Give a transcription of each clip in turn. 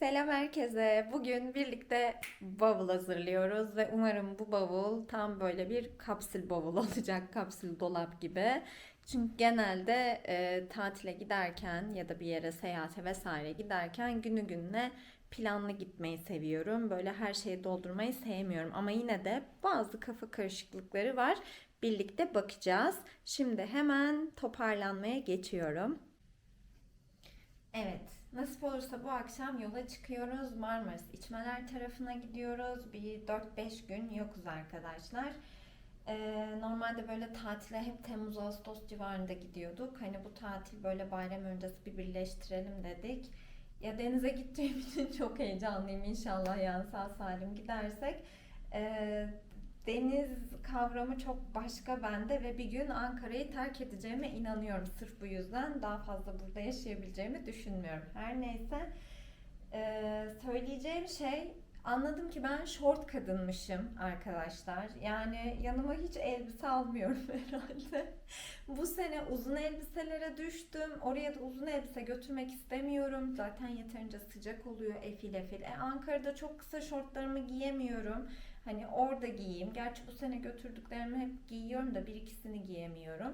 Selam herkese. Bugün birlikte bavul hazırlıyoruz ve umarım bu bavul tam böyle bir kapsül bavul olacak, kapsül dolap gibi. Çünkü genelde e, tatile giderken ya da bir yere seyahate vesaire giderken günü gününe planlı gitmeyi seviyorum. Böyle her şeyi doldurmayı sevmiyorum ama yine de bazı kafa karışıklıkları var. Birlikte bakacağız. Şimdi hemen toparlanmaya geçiyorum. Evet, nasip olursa bu akşam yola çıkıyoruz. Marmaris İçmeler tarafına gidiyoruz. Bir 4-5 gün yokuz arkadaşlar. Ee, normalde böyle tatile hep Temmuz Ağustos civarında gidiyorduk. Hani bu tatil böyle bayram öncesi bir birleştirelim dedik. Ya denize gideceğim için çok heyecanlıyım inşallah yani sağ salim gidersek. Ee, deniz kavramı çok başka bende ve bir gün Ankara'yı terk edeceğime inanıyorum. Sırf bu yüzden daha fazla burada yaşayabileceğimi düşünmüyorum. Her neyse ee, söyleyeceğim şey anladım ki ben short kadınmışım arkadaşlar. Yani yanıma hiç elbise almıyorum herhalde. Bu sene uzun elbiselere düştüm. Oraya da uzun elbise götürmek istemiyorum. Zaten yeterince sıcak oluyor efil efil. E, Ankara'da çok kısa şortlarımı giyemiyorum. Hani orada giyeyim. Gerçi bu sene götürdüklerimi hep giyiyorum da bir ikisini giyemiyorum.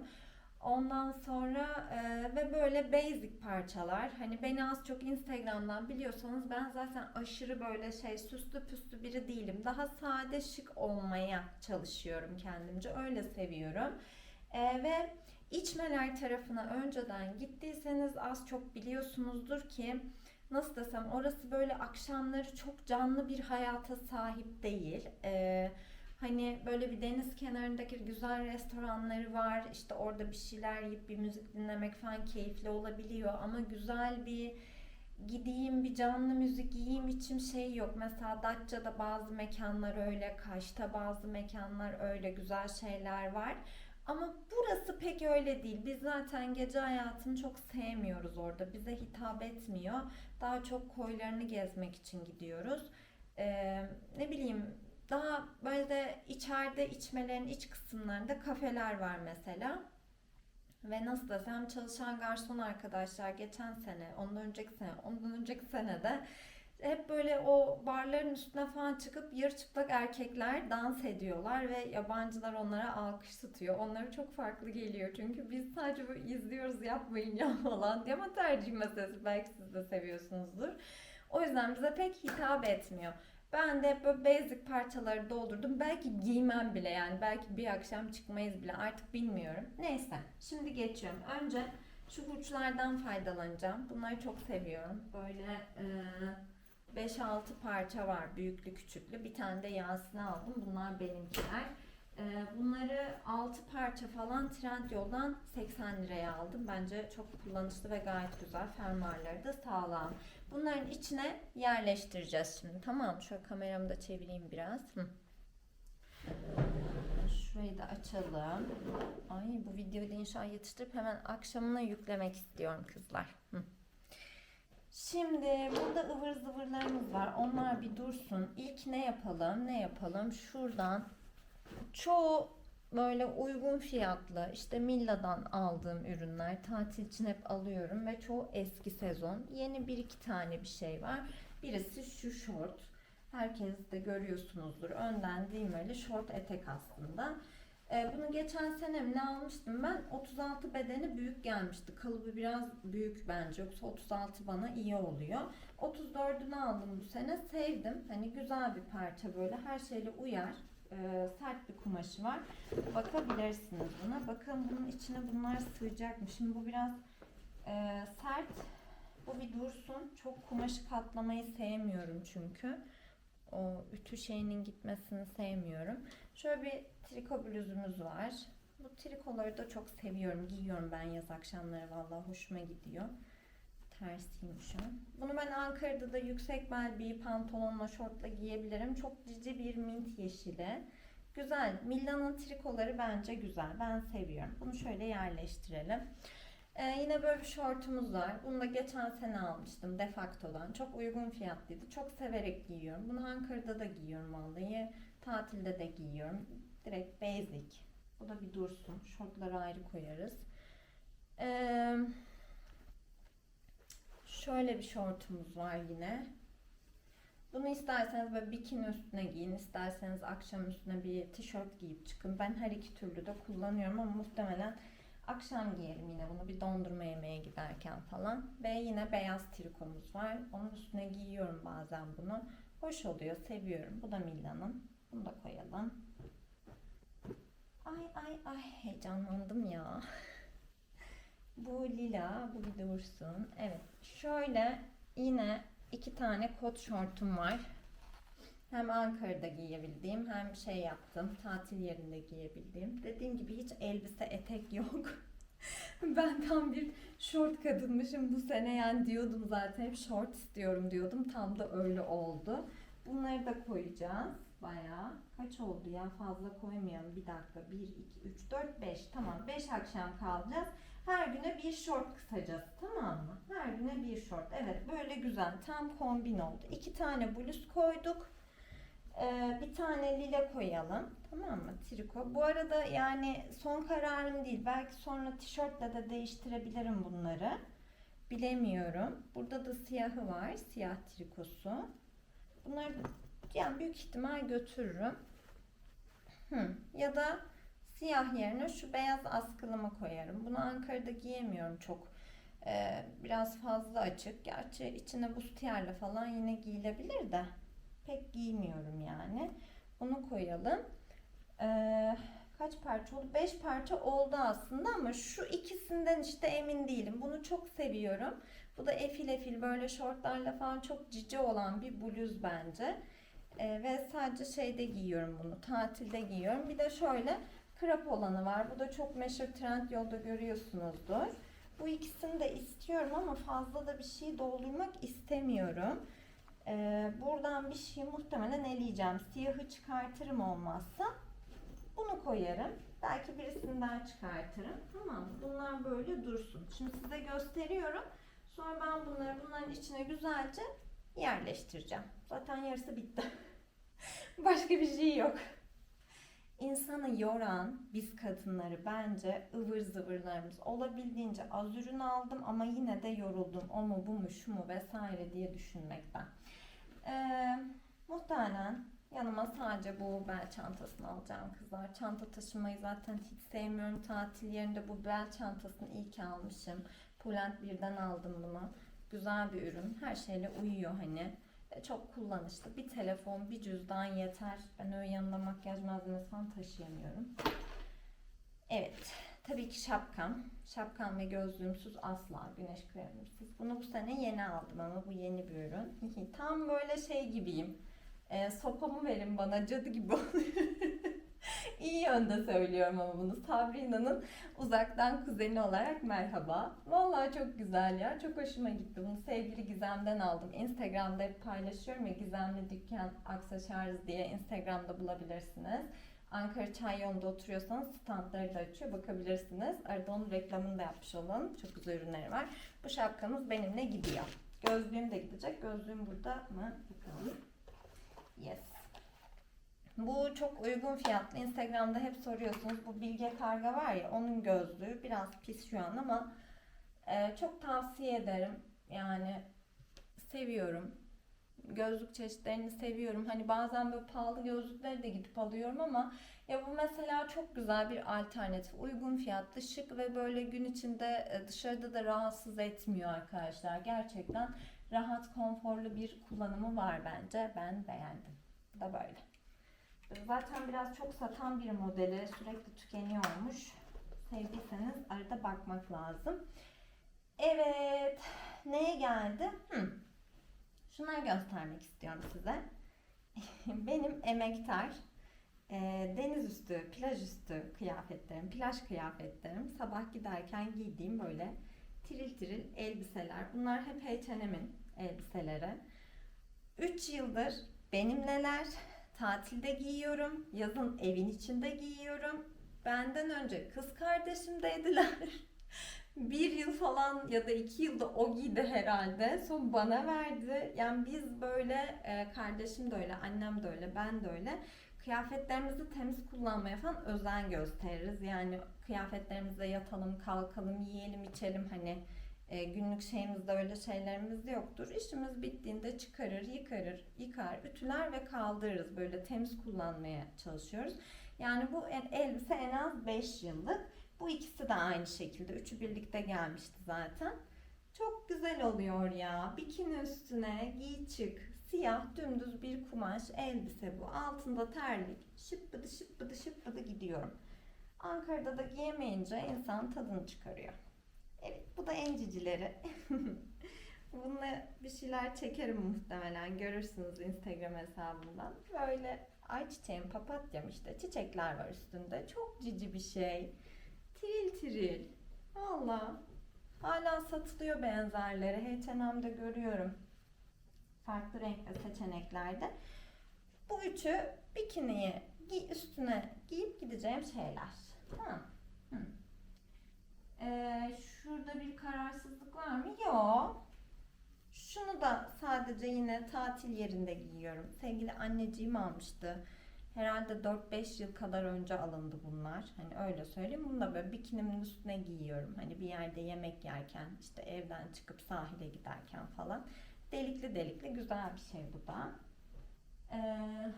Ondan sonra e, ve böyle basic parçalar. Hani beni az çok Instagram'dan biliyorsanız ben zaten aşırı böyle şey süslü püslü biri değilim. Daha sade şık olmaya çalışıyorum kendimce. Öyle seviyorum. E, ve içmeler tarafına önceden gittiyseniz az çok biliyorsunuzdur ki nasıl desem orası böyle akşamları çok canlı bir hayata sahip değil. Ee, hani böyle bir deniz kenarındaki güzel restoranları var. İşte orada bir şeyler yiyip bir müzik dinlemek falan keyifli olabiliyor. Ama güzel bir gideyim bir canlı müzik yiyeyim için şey yok. Mesela Datça'da bazı mekanlar öyle, Kaş'ta bazı mekanlar öyle güzel şeyler var. Ama burası pek öyle değil. Biz zaten gece hayatını çok sevmiyoruz orada. Bize hitap etmiyor. Daha çok koylarını gezmek için gidiyoruz. Ee, ne bileyim daha böyle de içeride içmelerin iç kısımlarında kafeler var mesela. Ve nasıl desem çalışan garson arkadaşlar geçen sene, ondan önceki sene, ondan önceki sene de hep böyle o barların üstüne falan çıkıp yarı çıplak erkekler dans ediyorlar ve yabancılar onlara alkış tutuyor. Onlara çok farklı geliyor çünkü biz sadece böyle izliyoruz yapmayın ya falan diye ama tercih meselesi belki siz de seviyorsunuzdur. O yüzden bize pek hitap etmiyor. Ben de hep böyle basic parçaları doldurdum. Belki giymem bile yani. Belki bir akşam çıkmayız bile. Artık bilmiyorum. Neyse. Şimdi geçiyorum. Önce şu uçlardan faydalanacağım. Bunları çok seviyorum. Böyle e, 5-6 parça var. Büyüklü küçüklü. Bir tane de Yasin'e aldım. Bunlar benimkiler. E, bunları 6 parça falan Trendyol'dan 80 liraya aldım. Bence çok kullanışlı ve gayet güzel. Fermuarları da sağlam. Bunların içine yerleştireceğiz şimdi. Tamam Şöyle kameramı da çevireyim biraz. Hı. Şurayı da açalım. Ay bu videoyu da inşallah yetiştirip hemen akşamına yüklemek istiyorum kızlar. Hı. Şimdi burada ıvır zıvırlarımız var. Onlar bir dursun. İlk ne yapalım? Ne yapalım? Şuradan çoğu böyle uygun fiyatlı işte Milla'dan aldığım ürünler tatil için hep alıyorum ve çoğu eski sezon. Yeni bir iki tane bir şey var. Birisi şu short. Herkes de görüyorsunuzdur. Önden düğmeli short etek aslında. Ee, bunu geçen sene ne almıştım ben? 36 bedeni büyük gelmişti. Kalıbı biraz büyük bence. Yoksa 36 bana iyi oluyor. 34'ünü aldım bu sene. Sevdim. Hani güzel bir parça böyle. Her şeyle uyar e, sert bir kumaşı var. Bakabilirsiniz buna. Bakın bunun içine bunlar sığacak mı? Şimdi bu biraz e, sert. Bu bir dursun. Çok kumaşı katlamayı sevmiyorum çünkü. O ütü şeyinin gitmesini sevmiyorum. Şöyle bir triko bluzumuz var. Bu trikoları da çok seviyorum. Giyiyorum ben yaz akşamları. Vallahi hoşuma gidiyor. Tersiyim şu an. Bunu ben Ankara'da da yüksek bel bir pantolonla, şortla giyebilirim. Çok cici bir mint yeşili. Güzel. Milano'nun trikoları bence güzel. Ben seviyorum. Bunu şöyle yerleştirelim. Ee, yine böyle bir şortumuz var. Bunu da geçen sene almıştım Defacto'dan. Çok uygun fiyatlıydı. Çok severek giyiyorum. Bunu Ankara'da da giyiyorum vallahi. Tatilde de giyiyorum. Direkt basic. Bu da bir dursun. Şortları ayrı koyarız. Eee Şöyle bir şortumuz var yine. Bunu isterseniz böyle bikini üstüne giyin, isterseniz akşam üstüne bir tişört giyip çıkın. Ben her iki türlü de kullanıyorum ama muhtemelen akşam giyerim yine bunu bir dondurma yemeye giderken falan. Ve yine beyaz trikomuz var. Onun üstüne giyiyorum bazen bunu. Hoş oluyor, seviyorum. Bu da Milla'nın. Bunu da koyalım. Ay ay ay heyecanlandım ya. Bu lila, bu bir dursun. Evet, şöyle yine iki tane kot şortum var. Hem Ankara'da giyebildiğim hem şey yaptım tatil yerinde giyebildiğim. Dediğim gibi hiç elbise etek yok. ben tam bir şort kadınmışım bu sene yani diyordum zaten hep şort istiyorum diyordum. Tam da öyle oldu. Bunları da koyacağız bayağı. Kaç oldu ya fazla koymayalım. Bir dakika 1, 2, 3, 4, 5 tamam 5 akşam kalacağız. Her güne bir şort kısacası tamam mı? Her güne bir şort. Evet böyle güzel tam kombin oldu. İki tane bluz koyduk. Ee, bir tane lila koyalım. Tamam mı? Triko. Bu arada yani son kararım değil. Belki sonra tişörtle de değiştirebilirim bunları. Bilemiyorum. Burada da siyahı var. Siyah trikosu. Bunları yani büyük ihtimal götürürüm. Hı. Ya da siyah yerine şu beyaz askılıma koyarım. Bunu Ankara'da giyemiyorum çok. Ee, biraz fazla açık. Gerçi içine bustiyerle falan yine giyilebilir de pek giymiyorum yani. Bunu koyalım. Ee, kaç parça oldu? 5 parça oldu aslında ama şu ikisinden işte emin değilim. Bunu çok seviyorum. Bu da efil efil böyle şortlarla falan çok cici olan bir bluz bence. Ee, ve sadece şeyde giyiyorum bunu. Tatilde giyiyorum. Bir de şöyle krap olanı var. Bu da çok meşhur trend yolda görüyorsunuzdur. Bu ikisini de istiyorum ama fazla da bir şey doldurmak istemiyorum. Ee, buradan bir şey muhtemelen eleyeceğim. Siyahı çıkartırım olmazsa. Bunu koyarım. Belki birisinden çıkartırım. Tamam? Bunlar böyle dursun. Şimdi size gösteriyorum. Sonra ben bunları bunların içine güzelce yerleştireceğim. Zaten yarısı bitti. Başka bir şey yok. İnsanı yoran biz kadınları bence ıvır zıvırlarımız. Olabildiğince az ürün aldım ama yine de yoruldum. O mu bu mu şu mu vesaire diye düşünmekten. Ee, muhtemelen yanıma sadece bu bel çantasını alacağım kızlar. Çanta taşımayı zaten hiç sevmiyorum. Tatil yerinde bu bel çantasını ki almışım. Poland birden aldım bunu. Güzel bir ürün. Her şeyle uyuyor hani. Çok kullanışlı. Bir telefon, bir cüzdan yeter. Ben öyle yanında makyaj malzemesi falan taşıyamıyorum. Evet. Tabii ki şapkam. Şapkam ve gözlüğümsüz asla güneş kremimsiz. Bunu bu sene yeni aldım ama bu yeni bir ürün. Tam böyle şey gibiyim. E, sopamı verin bana cadı gibi oluyor. İyi yönde söylüyorum ama bunu. Sabrina'nın uzaktan kuzeni olarak merhaba. Vallahi çok güzel ya. Çok hoşuma gitti. Bunu sevgili Gizem'den aldım. Instagram'da hep paylaşıyorum ya Gizemli Dükkan Aksesuarız diye Instagram'da bulabilirsiniz. Ankara Çay yolunda oturuyorsanız standları da açıyor. Bakabilirsiniz. Arada onun reklamını da yapmış olun. Çok güzel ürünleri var. Bu şapkamız benimle gidiyor. Gözlüğüm de gidecek. Gözlüğüm burada mı? Bakalım. Yes. Bu çok uygun fiyatlı. Instagram'da hep soruyorsunuz. Bu Bilge Karga var ya onun gözlüğü biraz pis şu an ama e, çok tavsiye ederim. Yani seviyorum. Gözlük çeşitlerini seviyorum. Hani bazen böyle pahalı gözlükleri de gidip alıyorum ama ya bu mesela çok güzel bir alternatif. Uygun fiyatlı, şık ve böyle gün içinde e, dışarıda da rahatsız etmiyor arkadaşlar. Gerçekten rahat, konforlu bir kullanımı var bence. Ben beğendim. Bu da böyle. Zaten biraz çok satan bir modeli sürekli tükeniyormuş. Sevdiyseniz arada bakmak lazım. Evet. Neye geldi? Hı. Şunları göstermek istiyorum size. Benim emektar e, deniz üstü, plaj üstü kıyafetlerim, plaj kıyafetlerim sabah giderken giydiğim böyle tiril tiril elbiseler. Bunlar hep H&M'in elbiseleri. 3 yıldır benimleler tatilde giyiyorum. Yazın evin içinde giyiyorum. Benden önce kız kardeşimdeydiler. bir yıl falan ya da iki yılda o giydi herhalde. Son bana verdi. Yani biz böyle e, kardeşim de öyle, annem de öyle, ben de öyle. Kıyafetlerimizi temiz kullanmaya falan özen gösteririz. Yani kıyafetlerimizle yatalım, kalkalım, yiyelim, içelim hani E, günlük şeyimizde öyle şeylerimiz yoktur. İşimiz bittiğinde çıkarır, yıkarır, yıkar, ütüler ve kaldırırız. Böyle temiz kullanmaya çalışıyoruz. Yani bu el- elbise en az 5 yıllık. Bu ikisi de aynı şekilde. Üçü birlikte gelmişti zaten. Çok güzel oluyor ya. Bikini üstüne giy çık. Siyah dümdüz bir kumaş elbise bu. Altında terlik. Şıppıdı şıppıdı şıppıdı gidiyorum. Ankara'da da giyemeyince insan tadını çıkarıyor. Evet bu da encicileri. Bununla bir şeyler çekerim muhtemelen. Görürsünüz Instagram hesabından. Böyle ayçiçeğim, papatyam işte çiçekler var üstünde. Çok cici bir şey. Tiril tiril. Valla. Hala satılıyor benzerleri. H&M'de görüyorum. Farklı renk ve seçeneklerde. Bu üçü bikiniye giy, üstüne giyip gideceğim şeyler. Tamam. Hı. Ee, şurada bir kararsızlık var mı? Yok. Şunu da sadece yine tatil yerinde giyiyorum. Sevgili anneciğim almıştı. Herhalde 4-5 yıl kadar önce alındı bunlar. Hani öyle söyleyeyim. Bunu da böyle bikinimin üstüne giyiyorum. Hani bir yerde yemek yerken, işte evden çıkıp sahile giderken falan. Delikli delikli güzel bir şey bu da. Ee,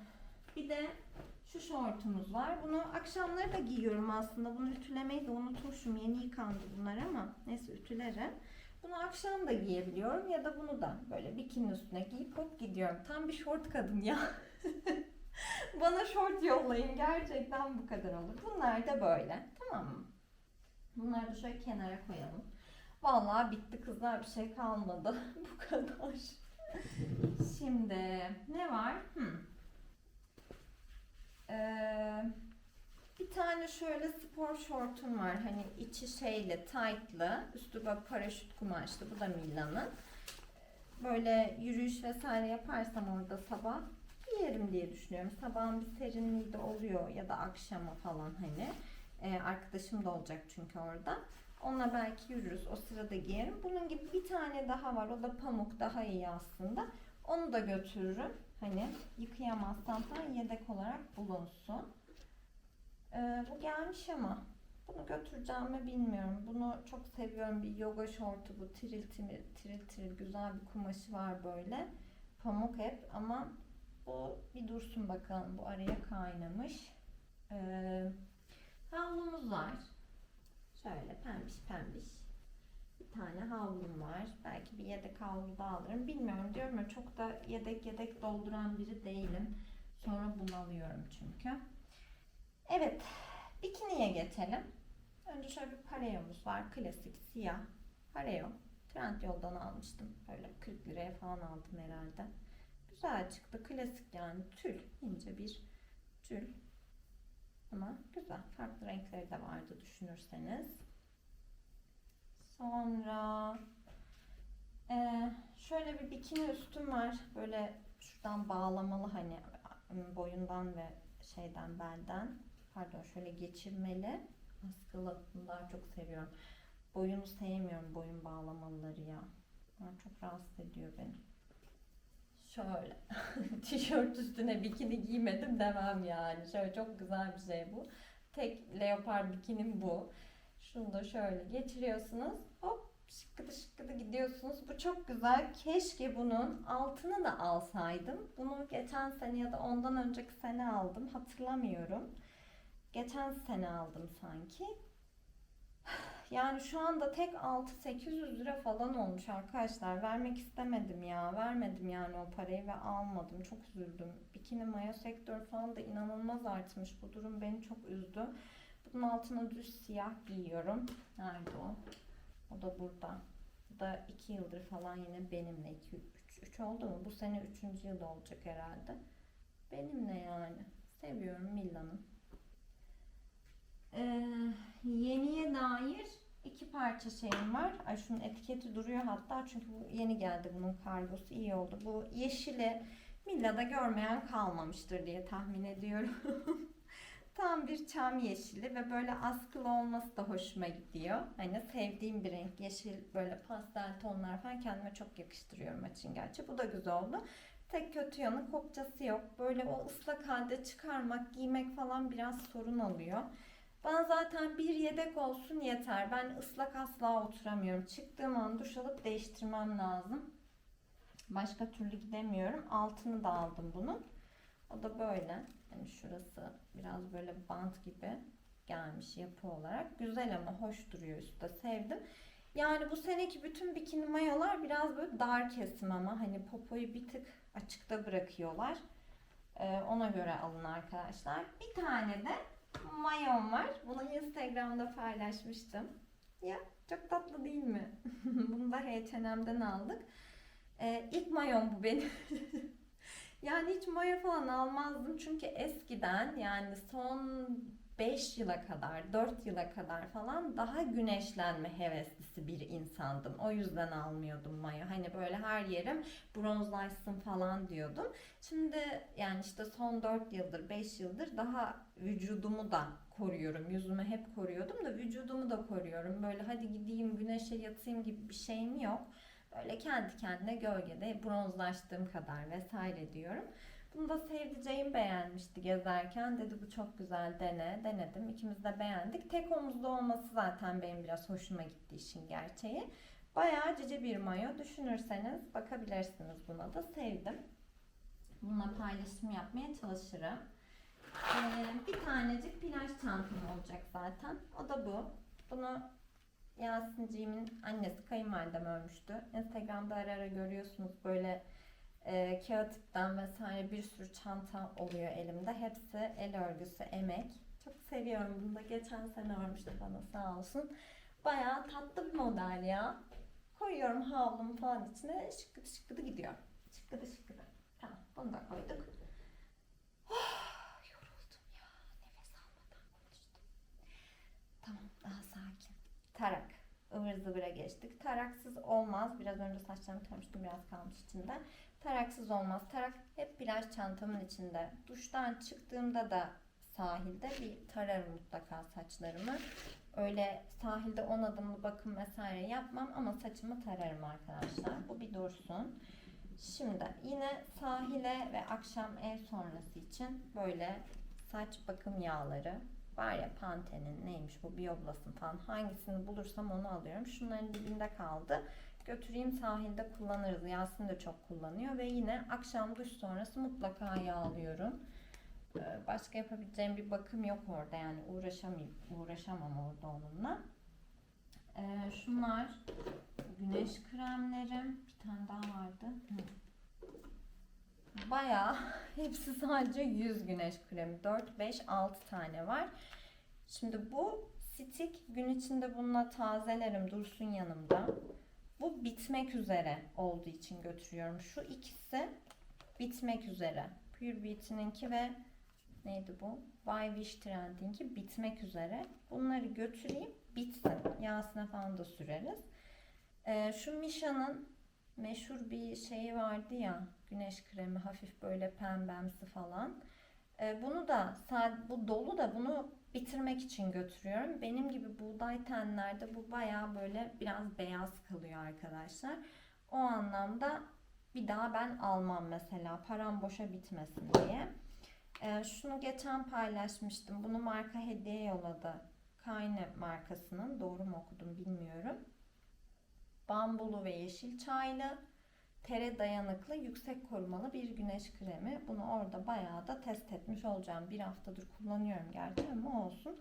bir de şu şortumuz var. Bunu akşamları da giyiyorum aslında. Bunu ütülemeyi de unutmuşum. Yeni yıkandı bunlar ama neyse ütülerim. Bunu akşam da giyebiliyorum ya da bunu da böyle bikini üstüne giyip hop gidiyorum. Tam bir şort kadın ya. Bana şort yollayın. Gerçekten bu kadar olur. Bunlar da böyle. Tamam mı? Bunları da şöyle kenara koyalım. Vallahi bitti kızlar bir şey kalmadı. bu kadar. Şimdi ne var? Hmm. Ee, bir tane şöyle spor şortum var. Hani içi şeyli, tight'lı. Üstü böyle paraşüt kumaşlı. Bu da Mila'nın. Böyle yürüyüş vesaire yaparsam orada sabah giyerim diye düşünüyorum. Sabahın bir serinliği de oluyor ya da akşama falan hani. Ee, arkadaşım da olacak çünkü orada. Onunla belki yürürüz. O sırada giyerim. Bunun gibi bir tane daha var. O da pamuk daha iyi aslında. Onu da götürürüm. Hani yıkayamazsam falan yedek olarak bulunsun. Ee, bu gelmiş ama bunu götüreceğim mi bilmiyorum. Bunu çok seviyorum. Bir yoga şortu bu. Tiril tiril, tiril tiril güzel bir kumaşı var böyle. Pamuk hep ama bu bir dursun bakalım. Bu araya kaynamış. Ee, havlumuz var. Şöyle pembiş pembiş. Bir tane havlum var. Belki bir yedek havlu da alırım. Bilmiyorum diyorum ya çok da yedek yedek dolduran biri değilim. Sonra bunalıyorum çünkü. Evet. Bikiniye geçelim. Önce şöyle bir pareyomuz var. Klasik siyah. Pareo. Trendyol'dan almıştım. Böyle 40 liraya falan aldım herhalde. Güzel çıktı. Klasik yani tül. ince bir tül. Ama güzel. Farklı renkleri de vardı düşünürseniz. Sonra eee, şöyle bir bikini üstüm var. Böyle şuradan bağlamalı hani boyundan ve şeyden belden. Pardon şöyle geçirmeli. Askılı. Daha çok seviyorum. Boyunu sevmiyorum boyun bağlamalıları ya. Bunlar çok rahatsız ediyor beni. Şöyle. Tişört üstüne bikini giymedim demem yani. Şöyle çok güzel bir şey bu. Tek leopar bikinim bu. Şunu da şöyle geçiriyorsunuz. Hop şıkkıdı şıkkıdı gidiyorsunuz. Bu çok güzel. Keşke bunun altını da alsaydım. Bunu geçen sene ya da ondan önceki sene aldım. Hatırlamıyorum. Geçen sene aldım sanki. Yani şu anda tek 6-800 lira falan olmuş arkadaşlar. Vermek istemedim ya. Vermedim yani o parayı ve almadım. Çok üzüldüm. Bikini mayo sektörü falan da inanılmaz artmış. Bu durum beni çok üzdü. Bunun altına düz siyah giyiyorum. Nerede o? O da burada. Bu da 2 yıldır falan yine benimle. 2 3 3 oldu mu? Bu sene 3. yıl olacak herhalde. Benimle yani. Seviyorum Mila'nın. Ee, yeniye dair iki parça şeyim var. Ay şunun etiketi duruyor hatta çünkü bu yeni geldi bunun kargosu iyi oldu. Bu yeşili Milla'da görmeyen kalmamıştır diye tahmin ediyorum. Tam bir çam yeşili ve böyle askılı olması da hoşuma gidiyor. Hani sevdiğim bir renk. Yeşil böyle pastel tonlar falan kendime çok yakıştırıyorum açın gerçi. Bu da güzel oldu. Tek kötü yanı kopçası yok. Böyle o ıslak halde çıkarmak, giymek falan biraz sorun oluyor. Bana zaten bir yedek olsun yeter. Ben ıslak asla oturamıyorum. Çıktığım an duş alıp değiştirmem lazım. Başka türlü gidemiyorum. Altını da aldım bunun. O da böyle. Yani şurası biraz böyle bant gibi gelmiş yapı olarak. Güzel ama hoş duruyor üstte. Sevdim. Yani bu seneki bütün bikini mayolar biraz böyle dar kesim ama hani popoyu bir tık açıkta bırakıyorlar. Ee, ona göre alın arkadaşlar. Bir tane de mayon var. Bunu Instagram'da paylaşmıştım. Ya çok tatlı değil mi? Bunu da H&M'den aldık. Ee, ilk mayon bu benim. yani hiç mayo falan almazdım çünkü eskiden yani son 5 yıla kadar, 4 yıla kadar falan daha güneşlenme heveslisi bir insandım. O yüzden almıyordum mayo. Hani böyle her yerim bronzlaşsın falan diyordum. Şimdi yani işte son 4 yıldır, 5 yıldır daha vücudumu da koruyorum. Yüzümü hep koruyordum da vücudumu da koruyorum. Böyle hadi gideyim güneşe yatayım gibi bir şeyim yok. Böyle kendi kendine gölgede bronzlaştığım kadar vesaire diyorum. Bunu da sevdiceğim beğenmişti gezerken. Dedi bu çok güzel dene. Denedim. İkimiz de beğendik. Tek omuzda olması zaten benim biraz hoşuma gitti işin gerçeği. Bayağı cici bir mayo. Düşünürseniz bakabilirsiniz buna da. Sevdim. Bununla paylaşım yapmaya çalışırım. Ee, bir tanecik plaj çantam olacak zaten. O da bu. Bunu Yasin'ciğimin annesi kayınvalidem örmüştü. Instagram'da ara ara görüyorsunuz böyle e, kağıt ipten vesaire bir sürü çanta oluyor elimde. Hepsi el örgüsü, emek. Çok seviyorum bunu da. Geçen sene örmüştü bana sağ olsun. Bayağı tatlı bir model ya. Koyuyorum havlumu falan içine şıkkıdı şıkkıdı gidiyor. Şıkkıdı şıkkıdı. Tamam bunu da koyduk. Oh, yoruldum ya. Nefes almadan konuştum. Tamam daha sakin. Tarak. ıvır zıvıra geçtik. Taraksız olmaz. Biraz önce saçlarımı taramıştım. Biraz kalmış içinde. Taraksız olmaz. Tarak hep plaj çantamın içinde. Duştan çıktığımda da sahilde bir tararım mutlaka saçlarımı. Öyle sahilde 10 adımlı bakım vesaire yapmam ama saçımı tararım arkadaşlar. Bu bir dursun. Şimdi yine sahile ve akşam ev sonrası için böyle saç bakım yağları var ya Pantene'in neymiş bu Bioblas'ın falan hangisini bulursam onu alıyorum. Şunların dibinde kaldı. Götüreyim sahilde kullanırız. Yasin de çok kullanıyor ve yine akşam duş sonrası mutlaka yağlıyorum. Ee, Başka yapabileceğim bir bakım yok orada yani uğraşamayayım, uğraşamam orada onunla. Ee, şunlar güneş kremlerim. Bir tane daha vardı. Hı. Bayağı hepsi sadece 100 güneş kremi. 4, 5, 6 tane var. Şimdi bu stick gün içinde bununla tazelerim dursun yanımda. Bu bitmek üzere olduğu için götürüyorum. Şu ikisi bitmek üzere. Pure Beauty'ninki ve neydi bu? By Wish Trend'inki bitmek üzere. Bunları götüreyim bitsin. Yağsına falan da süreriz. Ee, şu Misha'nın meşhur bir şeyi vardı ya güneş kremi hafif böyle pembemsi falan. Ee, bunu da bu dolu da bunu bitirmek için götürüyorum. Benim gibi buğday tenlerde bu baya böyle biraz beyaz kalıyor arkadaşlar. O anlamda bir daha ben almam mesela param boşa bitmesin diye. Ee, şunu geçen paylaşmıştım. Bunu marka hediye yolladı. Kayne markasının. Doğru mu okudum bilmiyorum. Bambulu ve yeşil çaylı. Tere dayanıklı, yüksek korumalı bir güneş kremi. Bunu orada bayağı da test etmiş olacağım. Bir haftadır kullanıyorum gerçi ama olsun.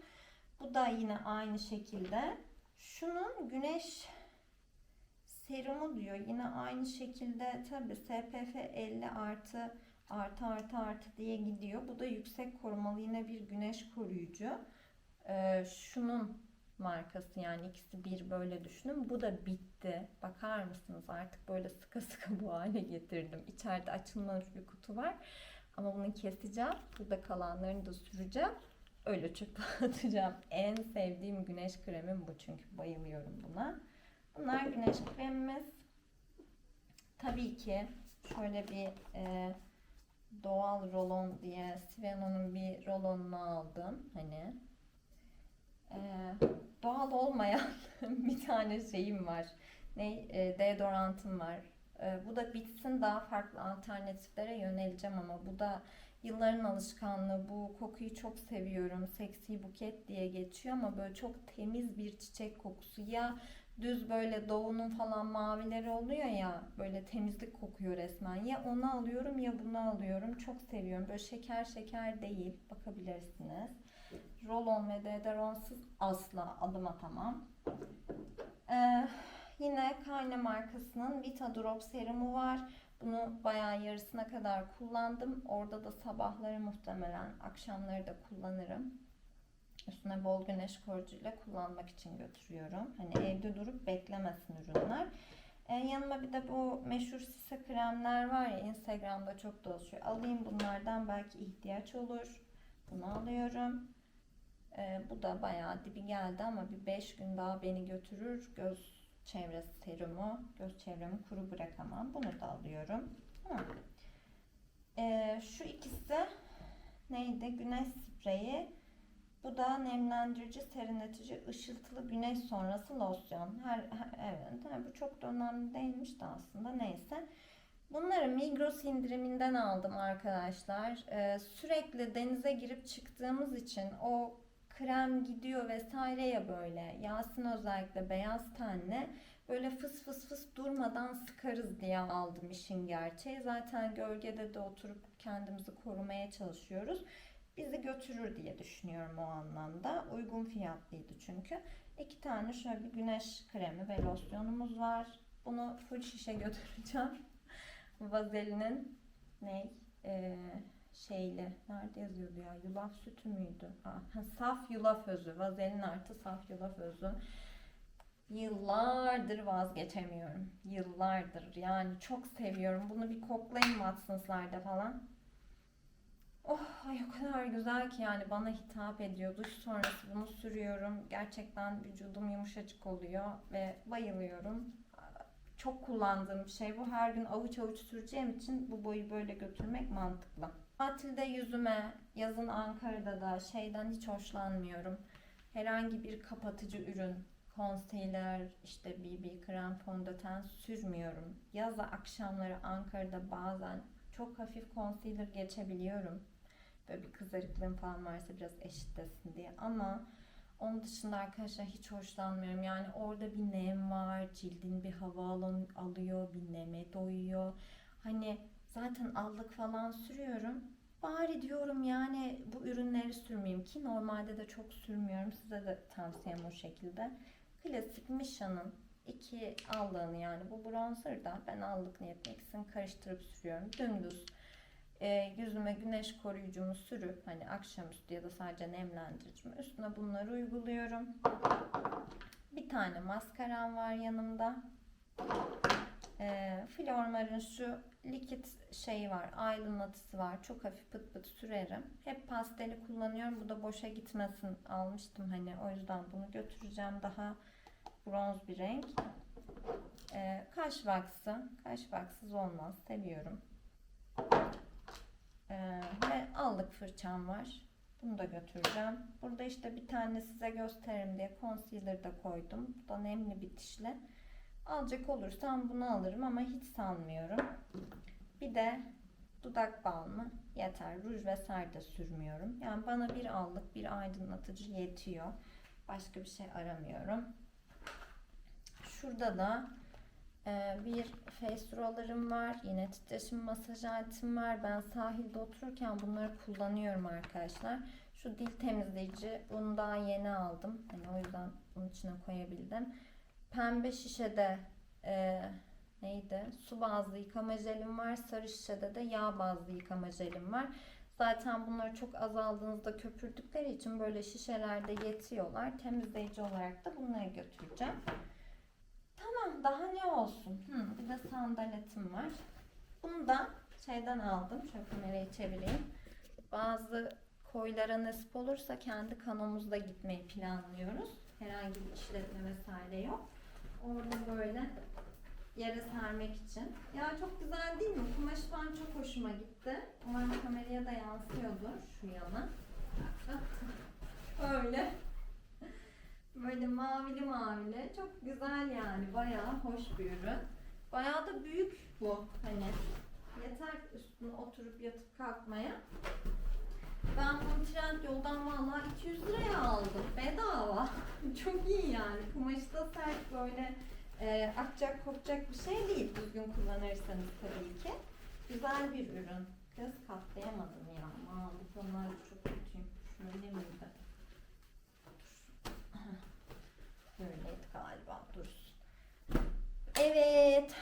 Bu da yine aynı şekilde. Şunun güneş serumu diyor. Yine aynı şekilde tabi SPF 50 artı artı artı artı diye gidiyor. Bu da yüksek korumalı yine bir güneş koruyucu. Ee, şunun markası yani ikisi bir böyle düşünün. Bu da bitti. Bakar mısınız artık böyle sıkı sıkı bu hale getirdim. İçeride açılmamış bir kutu var. Ama bunu keseceğim. Burada kalanlarını da süreceğim. Öyle çöpe atacağım. En sevdiğim güneş kremim bu çünkü bayılıyorum buna. Bunlar güneş kremimiz. Tabii ki şöyle bir e, doğal rolon diye Sveno'nun bir rolonunu aldım. Hani e, doğal olmayan bir tane şeyim var. Ne e, deodorantım var. E, bu da bitsin daha farklı alternatiflere yöneleceğim ama bu da yılların alışkanlığı bu kokuyu çok seviyorum. Seksi buket diye geçiyor ama böyle çok temiz bir çiçek kokusu. Ya düz böyle doğunun falan mavileri oluyor ya böyle temizlik kokuyor resmen. Ya onu alıyorum ya bunu alıyorum. Çok seviyorum. Böyle şeker şeker değil. Bakabilirsiniz. Roll-on ve deodoronsuz asla adım atamam. Ee, yine Kayne markasının Vita Drop serumu var. Bunu bayağı yarısına kadar kullandım. Orada da sabahları muhtemelen akşamları da kullanırım. Üstüne bol güneş koruyucuyla kullanmak için götürüyorum. Hani evde durup beklemesin ürünler. Ee, yanıma bir de bu meşhur sise kremler var ya Instagram'da çok dolaşıyor. Alayım bunlardan belki ihtiyaç olur. Bunu alıyorum. Ee, bu da bayağı dibi geldi ama bir 5 gün daha beni götürür. Göz çevresi serumu. Göz çevremi kuru bırakamam. Bunu da alıyorum. Tamam. Ee, şu ikisi neydi? Güneş spreyi. Bu da nemlendirici, serinletici, ışıltılı güneş sonrası losyon. Her, her- evet, ha, bu çok da önemli değilmiş de aslında. Neyse. Bunları Migros indiriminden aldım arkadaşlar. Ee, sürekli denize girip çıktığımız için o krem gidiyor vesaire ya böyle. Yasin özellikle beyaz tenli. Böyle fıs fıs fıs durmadan sıkarız diye aldım işin gerçeği. Zaten gölgede de oturup kendimizi korumaya çalışıyoruz. Bizi götürür diye düşünüyorum o anlamda. Uygun fiyatlıydı çünkü. İki tane şöyle bir güneş kremi ve losyonumuz var. Bunu full şişe götüreceğim. Vazelinin ne? Ee, şeyli. Nerede yazıyordu ya? Yulaf sütü müydü? Aa, ha, saf yulaf özü. Vazelin artı saf yulaf özü. Yıllardır vazgeçemiyorum. Yıllardır. Yani çok seviyorum. Bunu bir koklayın Watsons'larda falan. Oh ay o kadar güzel ki yani bana hitap ediyor. Duş sonrası bunu sürüyorum. Gerçekten vücudum yumuşacık oluyor ve bayılıyorum. Çok kullandığım bir şey bu. Her gün avuç avuç süreceğim için bu boyu böyle götürmek mantıklı. Tatilde yüzüme, yazın Ankara'da da şeyden hiç hoşlanmıyorum. Herhangi bir kapatıcı ürün, concealer, işte BB krem, fondöten sürmüyorum. Yazda akşamları Ankara'da bazen çok hafif concealer geçebiliyorum. Böyle bir kızarıklığım falan varsa biraz eşitlesin diye. Ama onun dışında arkadaşlar hiç hoşlanmıyorum. Yani orada bir nem var, cildin bir hava alıyor, bir neme doyuyor. Hani zaten allık falan sürüyorum. Bari diyorum yani bu ürünleri sürmeyeyim ki normalde de çok sürmüyorum. Size de tavsiyem o şekilde. Klasik Misha'nın iki allığını yani bu bronzer da ben allık niyetine ikisini karıştırıp sürüyorum. Dümdüz e, yüzüme güneş koruyucumu sürüp hani akşamüstü ya da sadece nemlendiricimi üstüne bunları uyguluyorum. Bir tane maskaram var yanımda. E, Flormar'ın şu likit şeyi var, aydınlatıcısı var. Çok hafif pıt pıt sürerim. Hep pasteli kullanıyorum. Bu da boşa gitmesin almıştım hani o yüzden bunu götüreceğim. Daha bronz bir renk. E, kaş vaksı. Kaş vaksız olmaz. Seviyorum. Ee, ve allık fırçam var. Bunu da götüreceğim. Burada işte bir tane size gösteririm diye concealer da koydum. Bu da nemli bitişli. Alacak olursam bunu alırım ama hiç sanmıyorum. Bir de dudak balmı yeter. Ruj vesaire de sürmüyorum. Yani bana bir allık bir aydınlatıcı yetiyor. Başka bir şey aramıyorum. Şurada da ee, bir face roller'ım var. Yine titreşim masaj aletim var. Ben sahilde otururken bunları kullanıyorum arkadaşlar. Şu dil temizleyici bunu daha yeni aldım. Hani o yüzden bunun içine koyabildim. Pembe şişede e, neydi? Su bazlı yıkama jelim var. Sarı şişede de yağ bazlı yıkama jelim var. Zaten bunları çok azaldığınızda köpürdükleri için böyle şişelerde yetiyorlar. Temizleyici olarak da bunları götüreceğim. Tamam daha ne olsun? Hı, bir de sandaletim var. Bunu da şeyden aldım. Şöyle kamerayı çevireyim. Bazı koylara nasip olursa kendi kanomuzda gitmeyi planlıyoruz. Herhangi bir işletme vesaire yok. Orada böyle yere sermek için. Ya çok güzel değil mi? Kumaş falan çok hoşuma gitti. Umarım kameraya da yansıyordur şu yana. Öyle. Böyle mavili mavili. Çok güzel yani. Bayağı hoş bir ürün. Bayağı da büyük bu. Hani yeter üst üstüne oturup yatıp kalkmaya. Ben bunu trend yoldan vallahi 200 liraya aldım. Bedava. Çok iyi yani. Kumaşı da sert böyle e, akacak kopacak bir şey değil. Düzgün kullanırsanız tabii ki. Güzel bir ürün. Göz katlayamadım ya. Aman bu konularda çok kötüyüm. Şöyle miydi? Böyleydi galiba. Dursun. Evet.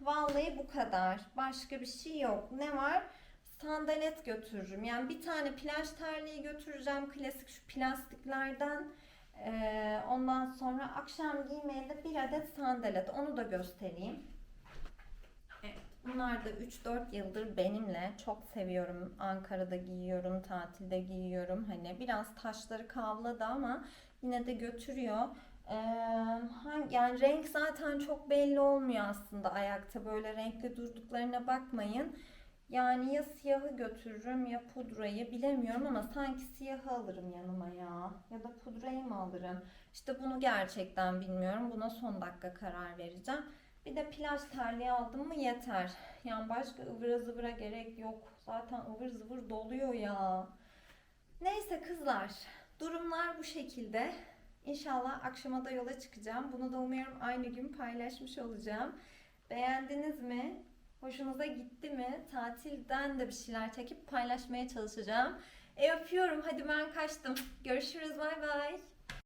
Vallahi bu kadar. Başka bir şey yok. Ne var? Sandalet götürürüm. Yani bir tane plaj terliği götüreceğim. Klasik şu plastiklerden. Ee, ondan sonra akşam giymeye de bir adet sandalet. Onu da göstereyim. Evet, bunlar da 3-4 yıldır benimle. Çok seviyorum. Ankara'da giyiyorum, tatilde giyiyorum. Hani biraz taşları kavladı ama yine de götürüyor. Ee, hangi, yani renk zaten çok belli olmuyor aslında ayakta. Böyle renkli durduklarına bakmayın. Yani ya siyahı götürürüm ya pudrayı bilemiyorum ama sanki siyahı alırım yanıma ya. Ya da pudrayı mı alırım? İşte bunu gerçekten bilmiyorum. Buna son dakika karar vereceğim. Bir de plaj terliği aldım mı yeter. Yani başka ıvıra zıvıra gerek yok. Zaten ıvır zıvır doluyor ya. Neyse kızlar. Durumlar bu şekilde. İnşallah akşama da yola çıkacağım. Bunu da umuyorum aynı gün paylaşmış olacağım. Beğendiniz mi? Hoşunuza gitti mi? Tatilden de bir şeyler çekip paylaşmaya çalışacağım. E öpüyorum. Hadi ben kaçtım. Görüşürüz. Bay bay.